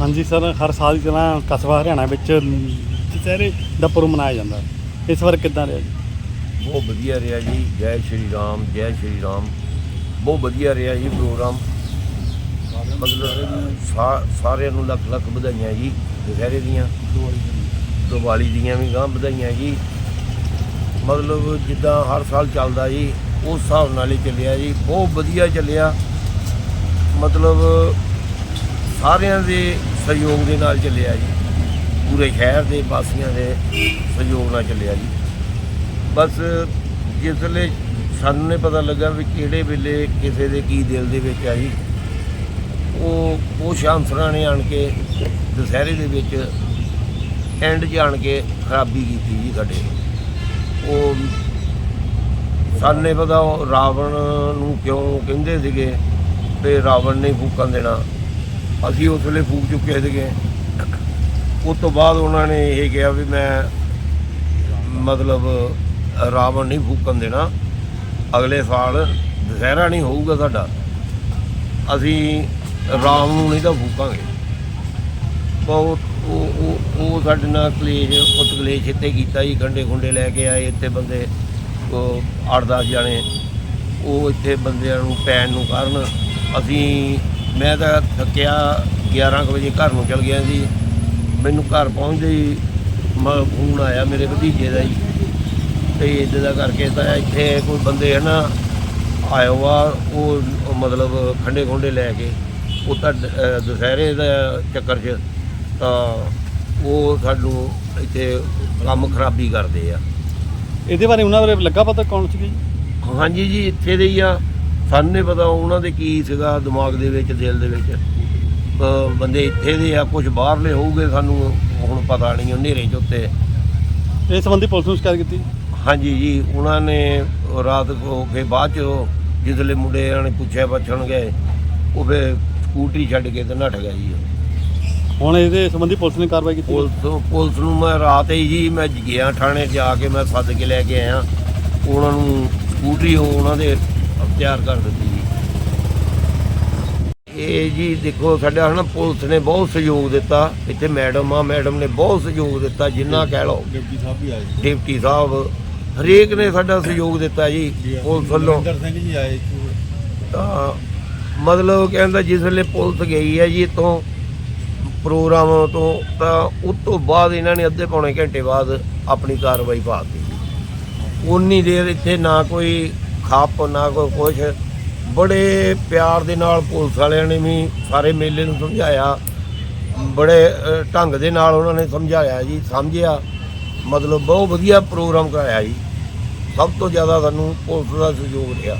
ਹਾਂਜੀ ਸਰ, ਹਰ ਸਾਲ ਦੀ ਤਰ੍ਹਾਂ ਕਸਬਾ ਹਰਿਆਣਾ ਵਿੱਚ ਦੁਸਹਿਰੇ ਦਾ ਪੁਰਬ ਮਨਾਇਆ ਜਾਂਦਾ। ਇਸ ਵਾਰ ਕਿੱਦਾਂ ਰਿਹਾ ਜੀ? ਬਹੁਤ ਵਧੀਆ ਰਿਹਾ ਜੀ। ਜੈ ਸ਼੍ਰੀ ਰਾਮ, ਜੈ ਸ਼੍ਰੀ ਰਾਮ। ਬਹੁਤ ਵਧੀਆ ਰਿਹਾ ਜੀ ਪ੍ਰੋਗਰਾਮ। ਮਤਲਬ ਸਾ- ਸਾਰਿਆਂ ਨੂੰ ਲੱਖ ਲੱਖ ਵਧਾਈਆਂ ਜੀ ਦੁਸਹਿਰੇ ਦੀਆਂ। ਦੀਵਾਲੀ ਦੀਆਂ ਵੀ ਗਾਂ ਵਧਾਈਆਂ ਜੀ। ਮਤਲਬ ਜਿੱਦਾਂ ਹਰ ਸਾਲ ਚੱਲਦਾ ਜੀ, ਉਸ ਹਿਸਾਬ ਨਾਲ ਹੀ ਚੱਲਿਆ ਜੀ। ਬਹੁਤ ਵਧੀਆ ਚੱਲਿਆ। ਮਤਲਬ ਸਾਰਿਆਂ ਦੇ ਸਹਿਯੋਗ ਦੇ ਨਾਲ ਚੱਲਿਆ ਜੀ। ਪੂਰੇ ਸ਼ਹਿਰ ਦੇ ਵਾਸੀਆਂ ਦੇ ਸਹਿਯੋਗ ਨਾਲ ਚੱਲਿਆ ਜੀ। ਬਸ ਜਿਸ ਵੇਲੇ ਸਾਨੂੰ ਨੇ ਪਤਾ ਲੱਗਾ ਵੀ ਕਿਹੜੇ ਵੇਲੇ ਕਿਸੇ ਦੇ ਕੀ ਦਿਲ ਦੇ ਵਿੱਚ ਆ ਜੀ ਉਹ ਉਹ ਸ਼ਾਂਸਰਾ ਨੇ ਆਣ ਕੇ, ਦੁਸਹਿਰੇ ਦੇ ਵਿੱਚ ਐਂਡ 'ਚ ਆਣ ਕੇ ਖਰਾਬੀ ਕੀਤੀ ਜੀ ਸਾਡੇ। ਉਹ ਸਾਨੂੰ ਨਹੀਂ ਪਤਾ ਉਹ ਰਾਵਣ ਨੂੰ ਕਿਉਂ ਕਹਿੰਦੇ ਸੀਗੇ, ਤੇ ਰਾਵਣ ਨੇ ਫੂਕਣ ਦੇਣਾ। ਅਸੀਂ ਉਸ ਵੇਲੇ ਫੂਕ ਚੁੱਕੇ ਸੀਗੇ। ਉਸ ਤੋਂ ਬਾਅਦ ਉਹਨਾਂ ਨੇ ਇਹ ਕਿਹਾ ਵੀ ਮੈਂ ਮਤਲਬ ਰਾਵਣ ਨਹੀਂ ਫੂਕਣ ਦੇਣਾ। ਅਗਲੇ ਸਾਲ ਦੁਸਹਿਰਾ ਨਹੀਂ ਹੋਊਗਾ ਸਾਡਾ। ਅਸੀਂ ਰਾਮ ਨੂੰ ਨਹੀਂ ਤਾਂ ਫੂਕਾਂਗੇ। ਬਹੁਤ ਉਹ ਉਹ ਸਾਡੇ ਨਾਲ ਕਲੇਜ ਉਤ ਕਲੇਜ ਇੱਥੇ ਕੀਤਾ ਜੀ। ਗੰਡੇ ਖੁੰਡੇ ਲੈ ਕੇ ਆਏ ਇੱਥੇ ਬੰਦੇ, ਉਹ ਅੱਠ ਦਸ ਜਾਣੇ। ਉਹ ਇੱਥੇ ਬੰਦਿਆਂ ਨੂੰ, ਪੈਣ ਨੂੰ ਕਾਰਨ ਅਸੀਂ ਮੈਂ ਤਾਂ ਥੱਕਿਆ 11 ਕੁ ਵਜੇ ਘਰ ਨੂੰ ਚਲ ਗਿਆ ਜੀ। ਮੈਨੂੰ ਘਰ ਪਹੁੰਚਦੇ ਹੀ ਮ- ਫੋਨ ਆਇਆ ਮੇਰੇ ਭਤੀਜੇ ਦਾ ਜੀ। ਤੇ ਇੱਦਾਂ ਦਾ ਕਰਕੇ ਤਾਂ ਇੱਥੇ ਕੋਈ ਬੰਦੇ ਹੈ ਨਾ ਆਇਆ ਵਾ ਉਹ ਉਹ ਮਤਲਬ ਖੰਡੇ ਖੁੰਡੇ ਲੈ ਕੇ ਉਹ ਤਾਂ ਦ- ਅਹ ਦੁਸਹਿਰੇ ਦਾ ਚੱਕਰ 'ਚ ਤਾਂ ਉਹ ਸਾਨੂੰ ਇੱਥੇ ਕੰਮ ਖਰਾਬੀ ਕਰਦੇ ਆ। ਇਹਦੇ ਬਾਰੇ ਉਹਨਾਂ ਬਾਰੇ ਲੱਗਾ ਪਤਾ ਕੌਣ ਸੀਗੇ ਜੀ? ਹਾਂਜੀ ਜੀ ਇੱਥੇ ਦੇ ਹੀ ਆ। ਸਾਨੂੰ ਨਹੀਂ ਪਤਾ ਉਹਨਾਂ ਦੇ ਕੀ ਸੀਗਾ ਦਿਮਾਗ ਦੇ ਵਿੱਚ ਦਿਲ ਦੇ ਵਿੱਚ। ਬੰਦੇ ਇੱਥੇ ਦੇ ਆ ਕੁਝ ਬਾਹਰਲੇ ਹੋਊਗੇ ਸਾਨੂੰ ਹੁਣ ਪਤਾ ਨਹੀਂ ਉਹ ਹਨੇਰੇ 'ਚ ਉੱਤੇ। ਇਸ ਸੰਬੰਧੀ ਪੁਲਿਸ ਨੂੰ ਸ਼ਿਕਾਇਤ ਕੀਤੀ? ਹਾਂਜੀ ਜੀ ਉਹਨਾਂ ਨੇ ਰਾਤ ਕੇ ਬਾਅਦ ਚ ਜਿਸਲੇ ਮੁੰਡਿਆਂ ਨੇ ਪੁੱਛਿਆ ਪੁੱਛਣ ਗਏ ਉਹ ਫੇ ਸਕੂਟਰੀ ਛੱਡ ਕੇ ਤੇ ਨੱਠ ਗਿਆ ਜੀ ਹੁਣ ਇਹਦੇ ਸੰਬੰਧੀ ਪੁਲਿਸ ਨੇ ਕਾਰਵਾਈ ਕੀਤੀ? ਪੁਲਿਸ ਪੁਲਿਸ ਨੂੰ ਮੈਂ ਰਾਤ ਹੀ ਜੀ ਮੈਂ ਗਿਆ ਥਾਣੇ ਜਾ ਕੇ ਮੈਂ ਸੱਦ ਕੇ ਲੈ ਕੇ ਆਇਆ। ਉਹਨਾਂ ਨੂੰ ਸਕੂਟਰੀ ਉਹ ਉਹਨਾਂ ਦੇ ਤਿਆਰ ਕਰ ਦਿੱਤੀ ਜੀ। ਇਹ ਜੀ ਦੇਖੋ ਸਾਡਾ ਹਨਾ ਪੁਲਿਸ ਨੇ ਬਹੁਤ ਸਹਿਯੋਗ ਦਿੱਤਾ। ਇੱਥੇ ਮੈਡਮ ਆ ਮੈਡਮ ਨੇ ਬਹੁਤ ਸਹਿਯੋਗ ਦਿੱਤਾ ਜਿੰਨਾ ਕਹਿ ਲਓ। ਡਿਪਟੀ ਸਾਹਿਬ ਵੀ ਆਏ ਡਿਪਟੀ ਸਾਹਿਬ ਹਰੇਕ ਨੇ ਸਾਡਾ ਸਹਿਯੋਗ ਦਿੱਤਾ ਜੀ ਪੁਲਿਸ ਵੱਲੋਂ। ਸੁਰਿੰਦਰ ਸਿੰਘ ਜੀ ਆਏ ਸੀ। ਤਾਂ ਮਤਲਬ ਕਹਿੰਦਾ ਜਿਸ ਵੇਲੇ ਪੁਲਿਸ ਗਈ ਹੈ ਜੀ ਇੱਥੋਂ ਪ੍ਰੋਗਰਾਮ ਤੋਂ ਤਾਂ ਉਸ ਤੋਂ ਬਾਅਦ ਇਹਨਾਂ ਨੇ ਅੱਧੇ ਪੌਣੇ ਘੰਟੇ ਬਾਅਦ ਆਪਣੀ ਕਾਰਵਾਈ ਪਾ ਦਿੱਤੀ। ਉਨੀ ਦੇਰ ਇੱਥੇ ਨਾ ਕੋਈ ਖੱਪ ਨਾ ਕੋਈ ਕੁਛ। ਬੜੇ ਪਿਆਰ ਦੇ ਨਾਲ ਪੁਲਿਸ ਵਾਲਿਆਂ ਨੇ ਵੀ ਸਾਰੇ ਮੇਲੇ ਨੂੰ ਸਮਝਾਇਆ। ਬੜੇ ਅ, ਢੰਗ ਦੇ ਨਾਲ ਉਹਨਾਂ ਨੇ ਸਮਝਾਇਆ ਜੀ ਸਮਝਿਆ। ਮਤਲਬ ਬਹੁਤ ਵਧੀਆ ਪ੍ਰੋਗਰਾਮ ਕਰਾਇਆ ਜੀ। ਸਭ ਤੋਂ ਜ਼ਿਆਦਾ ਸਾਨੂੰ ਪੁਲਿਸ ਦਾ ਸਹਿਯੋਗ ਰਿਹਾ।